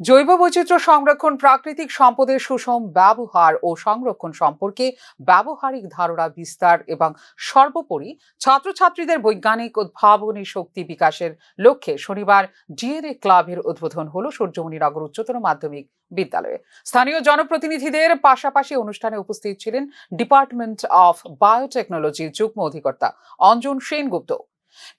জৈব বৈচিত্র্য সংরক্ষণ প্রাকৃতিক সম্পদের সুষম ব্যবহার ও সংরক্ষণ সম্পর্কে ব্যবহারিক ধারণা, বিস্তার এবং সর্বোপরি ছাত্রছাত্রীদের বৈজ্ঞানিক উদ্ভাবনী শক্তি বিকাশের লক্ষ্যে শনিবার ডিএনএ ক্লাবের উদ্বোধন হল সূর্যমণিনগর উচ্চতর মাধ্যমিক বিদ্যালয়ে। স্থানীয় জনপ্রতিনিধিদের পাশাপাশি অনুষ্ঠানে উপস্থিত ছিলেন ডিপার্টমেন্ট অফ বায়োটেকনোলজির যুগ্ম অধিকর্তা অঞ্জন সেনগুপ্ত।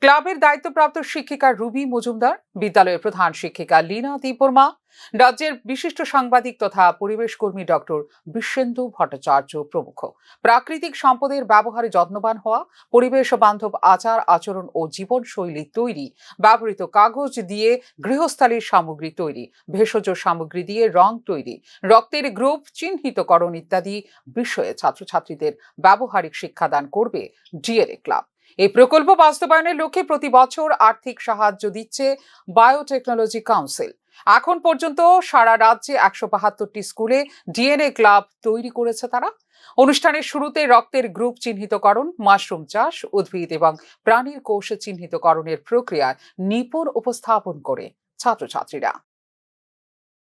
ক্লাবের দায়িত্বপ্রাপ্ত শিক্ষিকা রুবি মজুমদার, বিদ্যালয়ের প্রধান শিক্ষিকা লীনা দীপর্মা রাজ্যের বিশিষ্ট সাংবাদিক তথা পরিবেশ কর্মী ডক্টর বিশ্বেন্দু ভট্টাচার্য প্রমুখ। প্রাকৃতিক সম্পদের ব্যবহারে যত্নবান হওয়া, পরিবেশ বান্ধব আচার, আচরণ ও জীবনশৈলী তৈরি, ব্যবহৃত কাগজ দিয়ে গৃহস্থালীর সামগ্রী তৈরি, ভেষজ সামগ্রী দিয়ে রং তৈরি, রক্তের গ্রুপ, চিহ্নিতকরণ ইত্যাদি বিষয়ে ছাত্রছাত্রীদের ব্যবহারিক শিক্ষাদান করবে ডিএলএ ক্লাব। এই প্রকল্প বাস্তবায়নের লক্ষ্যে প্রতি বছর আর্থিক সাহায্য দিচ্ছে বায়োটেকনোলজি কাউন্সিল এখন পর্যন্ত সারা রাজ্যে একশো বাহাত্তরটি স্কুলে ডিএনএ ক্লাব তৈরি করেছে তারা। অনুষ্ঠানের শুরুতে রক্তের গ্রুপ চিহ্নিতকরণ, মাশরুম চাষ, উদ্ভিদ এবং প্রাণীর কোষ চিহ্নিতকরণের প্রক্রিয়ার নিপুণ উপস্থাপন করে ছাত্রছাত্রীরা।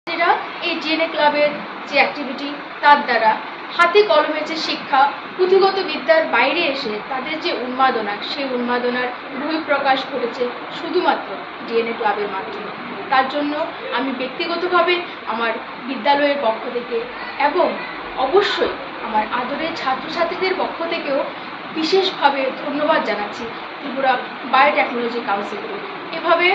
ছাত্রীরা এই ডিএনএ ক্লাবের যে অ্যাক্টিভিটি তার দ্বারা হাতে কলমে যে শিক্ষা, পুঁথিগত বিদ্যার বাইরে এসে তাদের যে উন্মাদনা, সেই উন্মাদনার বহিঃপ্রকাশ ঘটেছে শুধুমাত্র ডিএনএ ক্লাবের মাধ্যমে। তার জন্য আমি ব্যক্তিগতভাবে আমার বিদ্যালয়ের পক্ষ থেকে এবং অবশ্যই আমার আদরের ছাত্রছাত্রীদের পক্ষ থেকেও বিশেষভাবে ধন্যবাদ জানাচ্ছি ত্রিপুরা বায়োটেকনোলজি কাউন্সিলকে এভাবে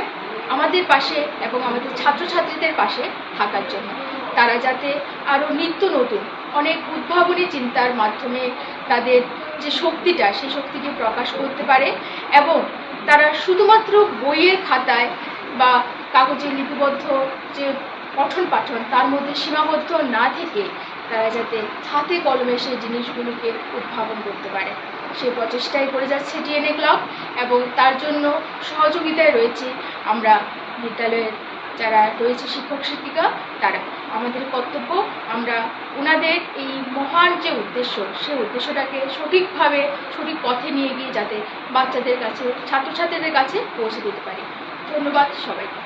আমাদের পাশে এবং আমাদের ছাত্রছাত্রীদের পাশে থাকার জন্য। তারা যাতে আরও নিত্য নতুন, অনেক উদ্ভাবনী চিন্তার মাধ্যমে তাদের যে শক্তিটা, সেই শক্তিকে প্রকাশ করতে পারে এবং তারা শুধুমাত্র বইয়ের খাতায় বা কাগজে লিপিবদ্ধ যে পঠন পাঠন, তার মধ্যে সীমাবদ্ধ না থেকে তারা যাতে হাতে কলমে সেই জিনিসগুলোকে উদ্ভাবন করতে পারে। সেই প্রচেষ্টাই করে যাচ্ছে ডিএনএ ক্লাব এবং তার জন্য সহযোগিতায় রয়েছে আমরা বিদ্যালয়ের যারা রয়েছে শিক্ষক শিক্ষিকা আমাদের কর্তব্য। আমরা ওনাদের এই মহান যে উদ্দেশ্য, সেই উদ্দেশ্যটাকে সঠিকভাবে, সঠিক পথে নিয়ে গিয়ে যাতে বাচ্চাদের কাছে, ছাত্রছাত্রীদের কাছে পৌঁছে দিতে পারি। ধন্যবাদ সবাইকে।